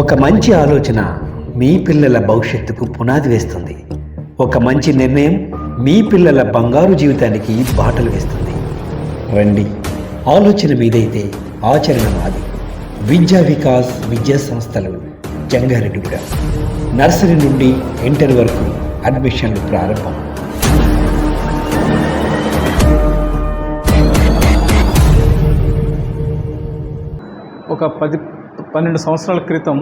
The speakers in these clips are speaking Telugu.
ఒక మంచి ఆలోచన మీ పిల్లల భవిష్యత్తుకు పునాది వేస్తుంది. ఒక మంచి నిర్ణయం మీ పిల్లల బంగారు జీవితానికి బాటలు వేస్తుంది. రండి ఆలోచన మీదైతే ఆచరణ మాది. విద్యా వికాస్ విద్యా సంస్థలు జంగారెడ్డిగూడ. నర్సరీ నుండి ఇంటర్ వరకు అడ్మిషన్లు ప్రారంభం. ఒక పది పన్నెండు సంవత్సరాల క్రితం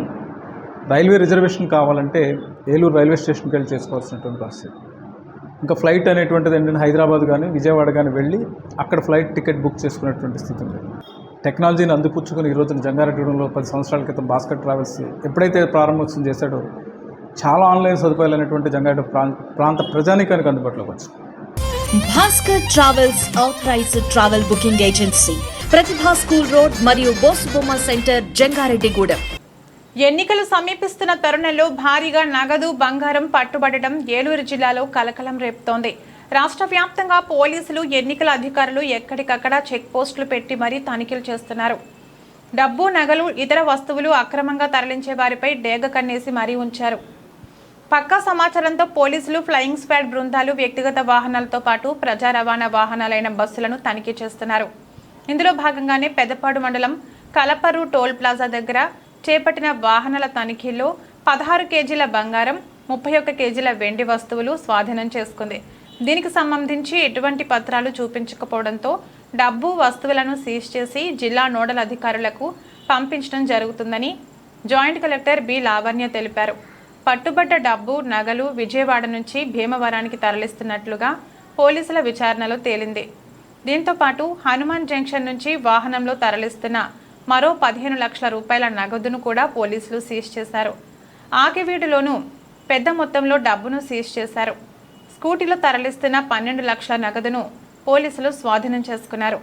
రైల్వే రిజర్వేషన్ కావాలంటే ఏలూరు రైల్వే స్టేషన్కి వెళ్ళి చేసుకోవాల్సినటువంటి పరిస్థితి. ఇంకా ఫ్లైట్ అనేటువంటిది ఏంటంటే హైదరాబాద్ కానీ విజయవాడ కానీ వెళ్ళి అక్కడ ఫ్లైట్ టికెట్ బుక్ చేసుకునేటువంటి స్థితి ఉంది. టెక్నాలజీని అందిపుచ్చుకుని ఈ రోజున జంగారెడ్డిగూడెంలో పది సంవత్సరాల క్రితం భాస్కర్ ట్రావెల్స్ ఎప్పుడైతే ప్రారంభోత్సవం చేశాడో చాలా ఆన్లైన్ సదుపాయాలు అనేటువంటి జంగారెడ్డి ప్రాంత ప్రజానికానికి అందుబాటులోకి వచ్చింది. Bhaskar travels authorised travel booking agency. Pratibha school road మరియు బోసుబొమ్మ సెంటర్ జంగారెడ్డిగూడెం. ఎన్నికలు సమీపిస్తున్న తరుణంలో భారీగా నగదు బంగారం పట్టుబడడం ఏలూరు జిల్లాలో కలకలం రేపుతోంది. రాష్ట్ర వ్యాప్తంగా పోలీసులు ఎన్నికల అధికారులు ఎక్కడికక్కడ చెక్ పోస్టులు పెట్టి మరీ తనిఖీలు చేస్తున్నారు. డబ్బు నగలు ఇతర వస్తువులు అక్రమంగా తరలించే వారిపై డేగ కన్నేసి మరీ ఉంచారు. పక్కా సమాచారంతో పోలీసులు ఫ్లయింగ్ స్క్వాడ్ బృందాలు వ్యక్తిగత వాహనాలతో పాటు ప్రజా రవాణా వాహనాలైన బస్సులను తనిఖీ చేస్తున్నారు. ఇందులో భాగంగానే పెద్దపాడు మండలం కలపరు టోల్ ప్లాజా దగ్గర చేపట్టిన వాహనాల తనిఖీల్లో పదహారు కేజీల బంగారం ముప్పై ఒక్క కేజీల వెండి వస్తువులు స్వాధీనం చేసుకుంది. దీనికి సంబంధించి ఎటువంటి పత్రాలు చూపించకపోవడంతో డబ్బు వస్తువులను సీజ్ చేసి జిల్లా నోడల్ అధికారులకు పంపించడం జరుగుతుందని జాయింట్ కలెక్టర్ బి. లావణ్య తెలిపారు. పట్టుబడ్డ డబ్బు నగలు విజయవాడ నుంచి భీమవరానికి తరలిస్తున్నట్లుగా పోలీసుల విచారణలో తేలింది. దీంతో పాటు హనుమాన్ జంక్షన్ నుంచి వాహనంలో తరలిస్తున్న మరో పదిహేను లక్షల రూపాయల నగదును కూడా పోలీసులు సీజ్ చేశారు. ఆకివీడులోనూ పెద్ద మొత్తంలో డబ్బును సీజ్ చేశారు. స్కూటీలో తరలిస్తున్న పన్నెండు లక్షల నగదును పోలీసులు స్వాధీనం చేసుకున్నారు.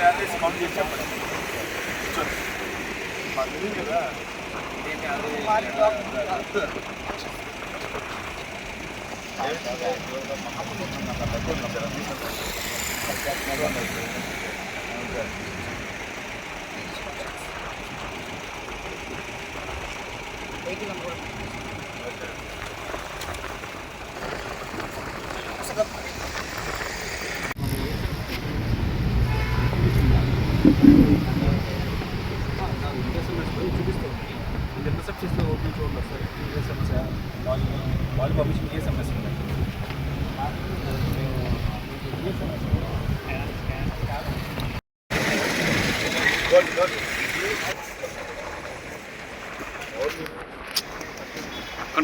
యావరేజ్ కౌంట్ చేసి చెప్పండి కూర్చోండి కదా.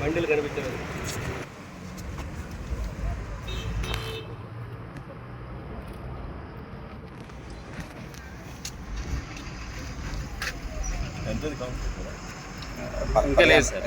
బండిలు కనిపించలేదు. ఇంకా లేదు సార్.